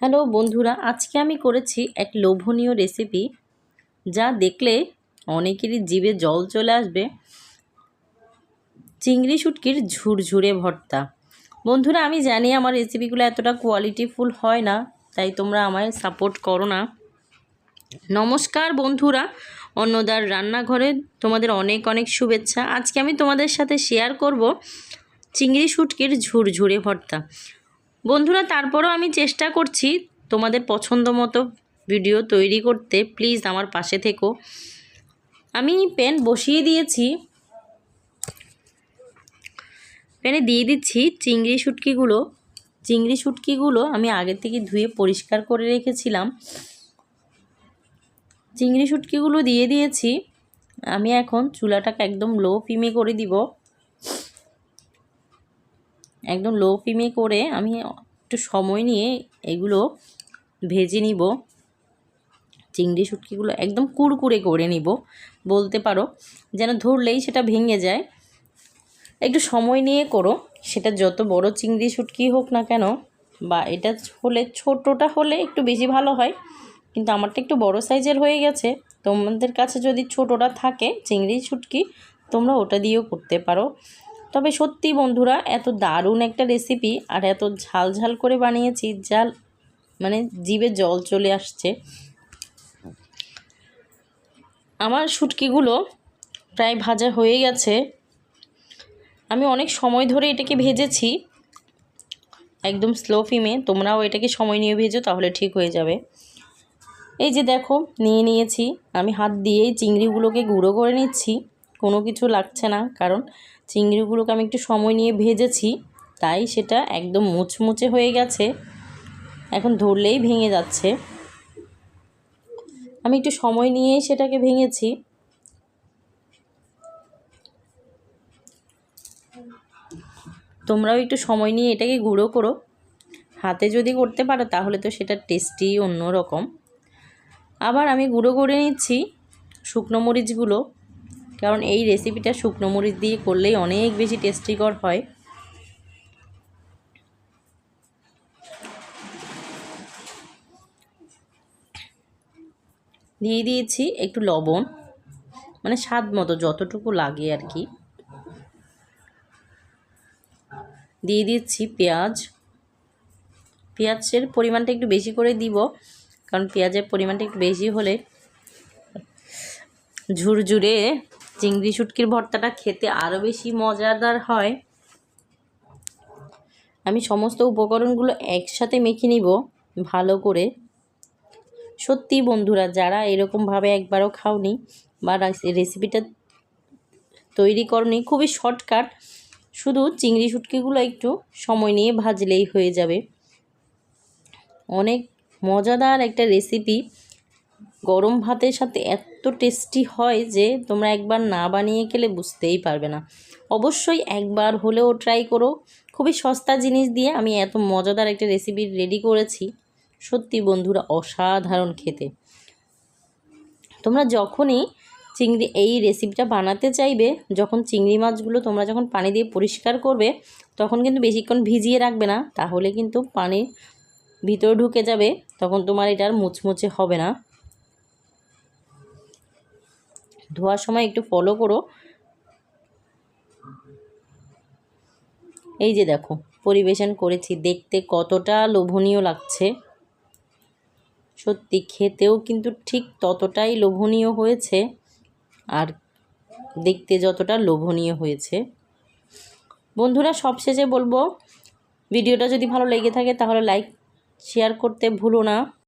Hello বন্ধুরা, আজকে আমি করেছি এক লোভনীয় রেসিপি যা দেখলে অনেকেরই জিভে জল চলে আসবে। চিংড়ি শুটকির ঝুরঝুরে ভর্তা। বন্ধুরা, আমি জানি আমার রেসিপিগুলো এতটা কোয়ালিটিফুল হয় না, তাই তোমরা আমায় সাপোর্ট করো না। নমস্কার বন্ধুরা, অন্নদার রান্নাঘরে তোমাদের অনেক অনেক শুভেচ্ছা। আজকে আমি তোমাদের সাথে শেয়ার করব চিংড়ি শুটকির ঝুরঝুরে ভর্তা। বন্ধুরা, তারপরও আমি চেষ্টা করছি তোমাদের পছন্দ মতো ভিডিও তৈরি করতে। প্লিজ আমার পাশে থেকো। আমি পেন বসিয়ে দিয়েছি। প্যানে দিয়ে দিচ্ছি চিংড়ি শুটকিগুলো। চিংড়ি শুটকিগুলো আমি আগে থেকে ধুয়ে পরিষ্কার করে রেখেছিলাম। চিংড়ি শুটকিগুলো দিয়ে দিয়েছি। আমি এখন চুলাটাকে একদম লো ফিমে করে দিব। একদম লো ফ্লেমে করে আমি একটু সময় নিয়ে এগুলো ভেজে নিব। চিংড়ি শুটকিগুলো একদম কুড়কুড়ে করে নিব, বলতে পারো। যেন ধরলেই সেটা ভেঙে যায়। একটু সময় নিয়ে করো। সেটা যত বড় চিংড়ি শুটকি হোক না কেন, বা এটা হলে ছোটোটা হলে একটু বেশি ভালো হয়। কিন্তু আমারটা একটু বড় সাইজের হয়ে গেছে। তোমাদের কাছে যদি ছোটোটা থাকে চিংড়ি শুটকি, তোমরা ওটা দিয়েও করতে পারো। তবে সত্যি বন্ধুরা, এত দারুণ একটা রেসিপি আর এত ঝাল ঝাল করে বানিয়েছি যা মানে জিভে জল চলে আসছে। আমার শুটকিগুলো প্রায় ভাজা হয়ে গেছে। আমি অনেক সময় ধরে এটাকে ভেজেছি। একদম স্লো ফিমে তোমরাও এটাকে সময় নিয়ে ভেজো, তাহলে ঠিক হয়ে যাবে। এই যে দেখো, নিয়ে নিয়েছি। আমি হাত দিয়েই চিংড়িগুলোকে গুঁড়ো করে নিচ্ছি। কোনো কিছু লাগছে না। কারণ চিংড়িগুলোকে আমি একটু সময় নিয়ে ভেজেছি, তাই সেটা একদম মুচমুচে হয়ে গেছে। এখন ধরলেই ভেঙে যাচ্ছে। আমি একটু সময় নিয়েই সেটাকে ভেঙেছি। তোমরাও একটু সময় নিয়ে এটাকে গুঁড়ো করো। হাতে যদি করতে পারো, তাহলে তো সেটা টেস্টি অন্যরকম। আবার আমি গুঁড়ো করে নিচ্ছি শুকনো মরিচগুলো। কারণ এই রেসিপিটা শুকনো মরিচ দিয়ে করলেই অনেক বেশি টেস্টিকর হয়। দিয়ে দিয়েছি একটু লবণ মানে স্বাদ মতো যতটুকু লাগে আর কি। দিয়ে দিচ্ছি পেঁয়াজ। পেঁয়াজের পরিমাণটা একটু বেশি করে দিব, কারণ পেঁয়াজের পরিমাণটা একটু বেশি হলে ঝুরঝুরে চিংড়ি শুটকির ভর্তাটা খেতে আরও বেশি মজাদার হয়। আমি সমস্ত উপকরণগুলো একসাথে মেখে নিব, ভালো করে। সত্যি বন্ধুরা, যারা এরকমভাবে একবারও খাওনি বা রেসিপিটা তৈরি করনি, খুবই শর্টকাট শুধু চিংড়ি শুটকিগুলো একটু সময় নিয়ে ভাজলেই হয়ে যাবে। অনেক মজাদার একটা রেসিপি গরম ভাতের সাথে এত টেস্টি হয় যে তোমরা একবার না বানিয়ে খেলে বুঝতেই পারবে না। অবশ্যই একবার হলেও ট্রাই করো। খুবই সস্তা জিনিস দিয়ে আমি এত মজাদার একটা রেসিপি রেডি করেছি। সত্যি বন্ধুরা, অসাধারণ খেতে। তোমরা যখনই চিংড়ি, এই রেসিপিটা বানাতে চাইবে, যখন চিংড়ি মাছগুলো তোমরা যখন পানি দিয়ে পরিষ্কার করবে, তখন কিন্তু বেশিক্ষণ ভিজিয়ে রাখবে না। তাহলে কিন্তু পানির ভিতরে ঢুকে যাবে, তখন তোমার এটার মুচমুচে হবে না। ধোয়ার সময় একটু ফলো করো। এই যে দেখো, পরিবেশন করেছি। দেখতে কতটা লোভনীয় লাগছে। সত্যি খেতেও কিন্তু ঠিক ততটাই লোভনীয় হয়েছে আর দেখতে যতটা লোভনীয় হয়েছে। বন্ধুরা, সবশেষে বলব, ভিডিওটা যদি ভালো লেগে থাকে তাহলে লাইক শেয়ার করতে ভুলো না।